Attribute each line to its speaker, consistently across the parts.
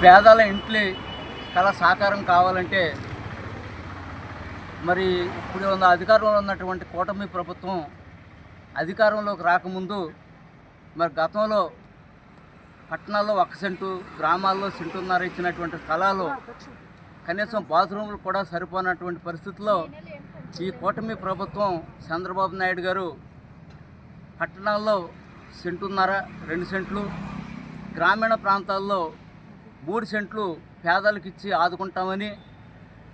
Speaker 1: పేదల ఇంట్లో కళ సాకారం కావాలంటే మరి ఇప్పుడు ఉన్న అధికారంలో ఉన్నటువంటి కూటమి ప్రభుత్వం అధికారంలోకి రాకముందు మరి గతంలో పట్టణాల్లో ఒక సెంటు గ్రామాల్లో సెంటున్నర ఇచ్చినటువంటి స్థలాలు కనీసం బాత్రూములు కూడా సరిపోనటువంటి పరిస్థితుల్లో ఈ కూటమి ప్రభుత్వం చంద్రబాబు నాయుడు గారు పట్టణాల్లో సెంటున్నర రెండు సెంట్లు గ్రామీణ ప్రాంతాల్లో మూడు సెంట్లు పేదలకు ఇచ్చి ఆదుకుంటామని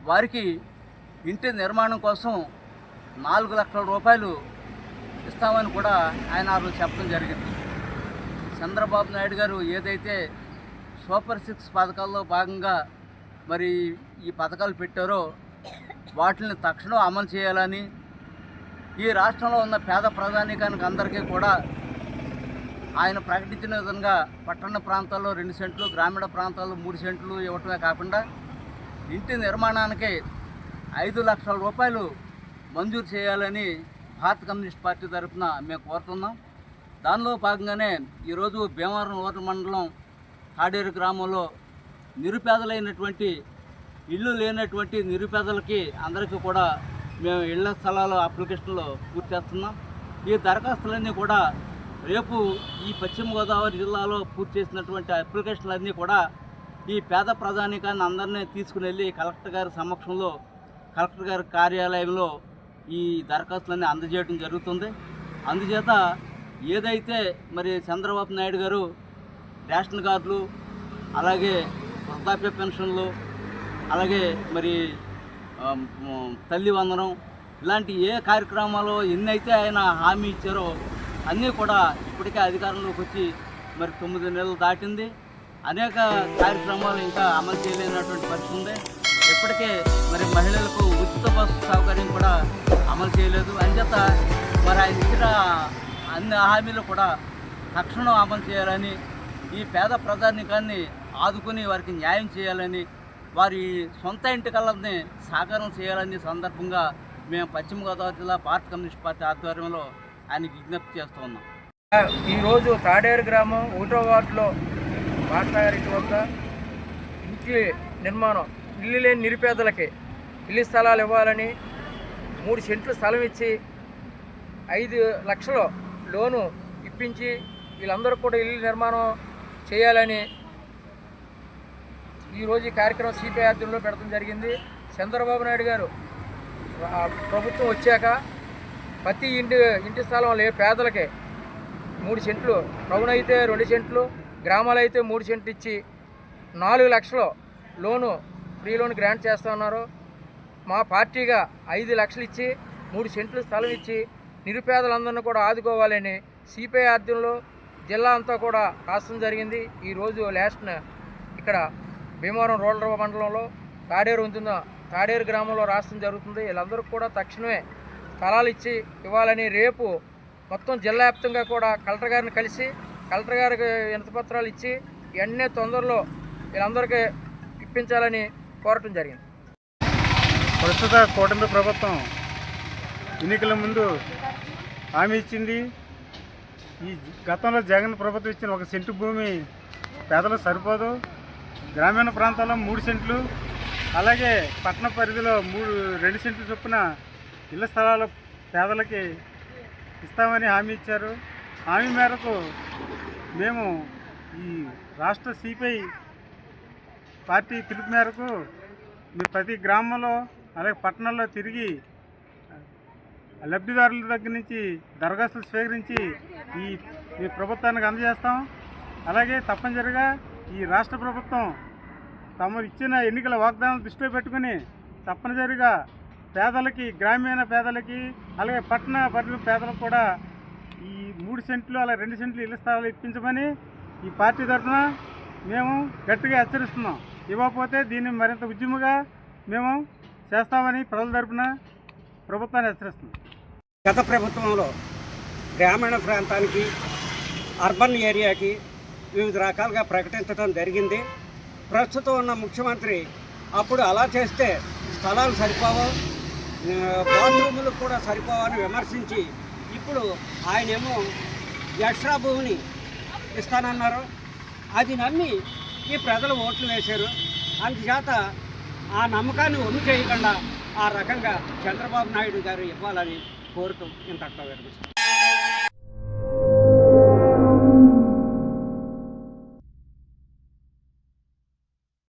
Speaker 1: వారికి ఇంటి నిర్మాణం కోసం నాలుగు లక్షల రూపాయలు ఇస్తామని కూడా ఆయన ఆ రోజు చెప్పడం జరిగింది. చంద్రబాబు నాయుడు గారు ఏదైతే సూపర్ సిక్స్ పథకాల్లో భాగంగా మరి ఈ పథకాలు పెట్టారో వాటిని తక్షణం అమలు చేయాలని ఈ రాష్ట్రంలో ఉన్న పేద ప్రధానికానికి అందరికీ కూడా ఆయన ప్రకటించిన విధంగా పట్టణ ప్రాంతాల్లో రెండు సెంట్లు గ్రామీణ ప్రాంతాల్లో మూడు సెంట్లు ఇవ్వటమే కాకుండా ఇంటి నిర్మాణానికి ఐదు లక్షల రూపాయలు మంజూరు చేయాలని భారత కమ్యూనిస్ట్ పార్టీ తరఫున మేము కోరుతున్నాం. దానిలో భాగంగానే ఈరోజు భీమవరం ఓటర్ మండలం కాడేరు గ్రామంలో నిరుపేదలైనటువంటి ఇల్లు లేనటువంటి నిరుపేదలకి అందరికీ కూడా మేము ఇళ్ళ స్థలాల అప్లికేషన్లో పూర్తి చేస్తున్నాం. ఈ దరఖాస్తులన్నీ కూడా రేపు ఈ పశ్చిమ గోదావరి జిల్లాలో పూర్తి చేసినటువంటి అప్లికేషన్లన్నీ కూడా ఈ పేద ప్రధానికాన్ని అందరినీ తీసుకుని వెళ్ళి కలెక్టర్ గారి సమక్షంలో కలెక్టర్ గారి కార్యాలయంలో ఈ దరఖాస్తులన్నీ అందజేయడం జరుగుతుంది. అందుచేత ఏదైతే మరి చంద్రబాబు నాయుడు గారు రేషన్ కార్డులు అలాగే వృద్ధాప్య పెన్షన్లు అలాగే మరి తల్లి వందనం ఇలాంటి ఏ కార్యక్రమాలు ఎన్నైతే ఆయన హామీ ఇచ్చారో అన్నీ కూడా ఇప్పటికే అధికారంలోకి వచ్చి మరి తొమ్మిది నెలలు దాటింది. అనేక కార్యక్రమాలు ఇంకా అమలు చేయలేనటువంటి పరిస్థితి ఉంది. ఇప్పటికే మరి మహిళలకు ఉచిత బస్సు సౌకర్యం కూడా అమలు చేయలేదు. అంచేత మరి ఆయన ఇచ్చిన అన్ని హామీలు కూడా తక్షణం అమలు చేయాలని ఈ పేద ప్రజానికాన్ని ఆదుకుని వారికి న్యాయం చేయాలని వారి సొంత ఇంటికల్లని సాకారం చేయాలని సందర్భంగా మేము పశ్చిమ గోదావరి జిల్లా భారత కమ్యూనిస్ట్ పార్టీ ఆధ్వర్యంలో అని విజ్ఞప్తి చేస్తూ ఉన్నాం.
Speaker 2: ఈరోజు తాడేరు గ్రామం ఒకటో వార్డులో మాట్లాడారి వద్ద ఇంటి నిర్మాణం ఇల్లు లేని నిరుపేదలకి ఇల్లు స్థలాలు ఇవ్వాలని మూడు సెంట్లు స్థలం ఇచ్చి ఐదు లక్షలు లోను ఇప్పించి వీళ్ళందరూ కూడా ఇల్లు నిర్మాణం చేయాలని ఈరోజు ఈ కార్యక్రమం సిపిఐ ఆధ్వర్యంలో పెడతాం జరిగింది. చంద్రబాబు నాయుడు గారు ప్రభుత్వం వచ్చాక ప్రతి ఇంటి ఇంటి స్థలం లే పేదలకే. మూడు సెంట్లు టౌన్ అయితే రెండు సెంట్లు గ్రామాలు అయితే మూడు సెంట్లు ఇచ్చి నాలుగు లక్షలు లోను ఫ్రీ లోన్ గ్రాంట్ చేస్తున్నారు మా పార్టీగా ఐదు లక్షలు ఇచ్చి మూడు సెంట్లు స్థలం ఇచ్చి నిరుపేదలందరినీ కూడా ఆదుకోవాలని సిపిఐ ఆధ్వర్యంలో జిల్లా అంతా కూడా రాష్ట్రం జరిగింది. ఈరోజు లాస్ట్ ఇక్కడ భీమవరం రూరల్ మండలంలో తాడేరు ఉంటుందో తాడేరు గ్రామంలో రాష్ట్రం జరుగుతుంది. వీళ్ళందరూ కూడా తక్షణమే స్థలాలు ఇచ్చి ఇవ్వాలని రేపు మొత్తం జిల్లా వ్యాప్తంగా కూడా కలెక్టర్ గారిని కలిసి కలెక్టర్ గారికి వినతిపత్రాలు ఇచ్చి ఇవన్నీ తొందరలో వీళ్ళందరికీ ఇప్పించాలని కోరటం జరిగింది.
Speaker 3: ప్రస్తుత కూటమి ప్రభుత్వం ఎన్నికల ముందు హామీ ఇచ్చింది. ఈ గతంలో జగన్ ప్రభుత్వం ఇచ్చిన ఒక సెంటు భూమి పేదలకు సరిపోదు. గ్రామీణ ప్రాంతాల్లో మూడు సెంట్లు అలాగే పట్టణ పరిధిలో మూడు రెండు సెంట్లు చొప్పున ఇళ్ళ స్థలాలు పేదలకి ఇస్తామని హామీ ఇచ్చారు. హామీ మేరకు మేము ఈ రాష్ట్ర సిపిఐ పార్టీ పిలుపు మేరకు మీ ప్రతి గ్రామంలో అలాగే పట్టణాల్లో తిరిగి లబ్ధిదారుల దగ్గర నుంచి దరఖాస్తులు స్వీకరించి ఈ ఈ ప్రభుత్వానికి అందజేస్తాం. అలాగే తప్పనిసరిగా ఈ రాష్ట్ర ప్రభుత్వం తమరు ఇచ్చిన ఎన్నికల వాగ్దానం దృష్టిలో పెట్టుకుని తప్పనిసరిగా పేదలకి గ్రామీణ పేదలకి అలాగే పట్టణ పరిధి పేదలకు కూడా ఈ మూడు సెంట్లు అలా రెండు సెంట్లు ఇళ్ళ స్థలాలు ఇప్పించమని ఈ పార్టీ తరఫున మేము గట్టిగా హెచ్చరిస్తున్నాం. ఇవ్వకపోతే దీన్ని మరింత ఉద్యమగా మేము చేస్తామని ప్రజల తరఫున ప్రభుత్వాన్ని హెచ్చరిస్తున్నాం.
Speaker 4: గత ప్రభుత్వంలో గ్రామీణ ప్రాంతానికి అర్బన్ ఏరియాకి వివిధ రకాలుగా ప్రకటించడం జరిగింది. ప్రస్తుతం ఉన్న ముఖ్యమంత్రి అప్పుడు అలా చేస్తే స్థలాలు సరిపోవు? బాత్రూములు కూడా సరిపోవని విమర్శించి ఇప్పుడు ఆయనేమో ఎక్స్ట్రా భూమిని ఇస్తానన్నారు. అది నమ్మి ఈ ప్రజలు ఓట్లు వేశారు. అందుచేత ఆ నమ్మకాన్ని ఒమ్ము చేయకుండా ఆ రకంగా చంద్రబాబు నాయుడు గారు ఇవ్వాలని కోరుతూ ఇంతట్లో విరమిస్తున్నాను.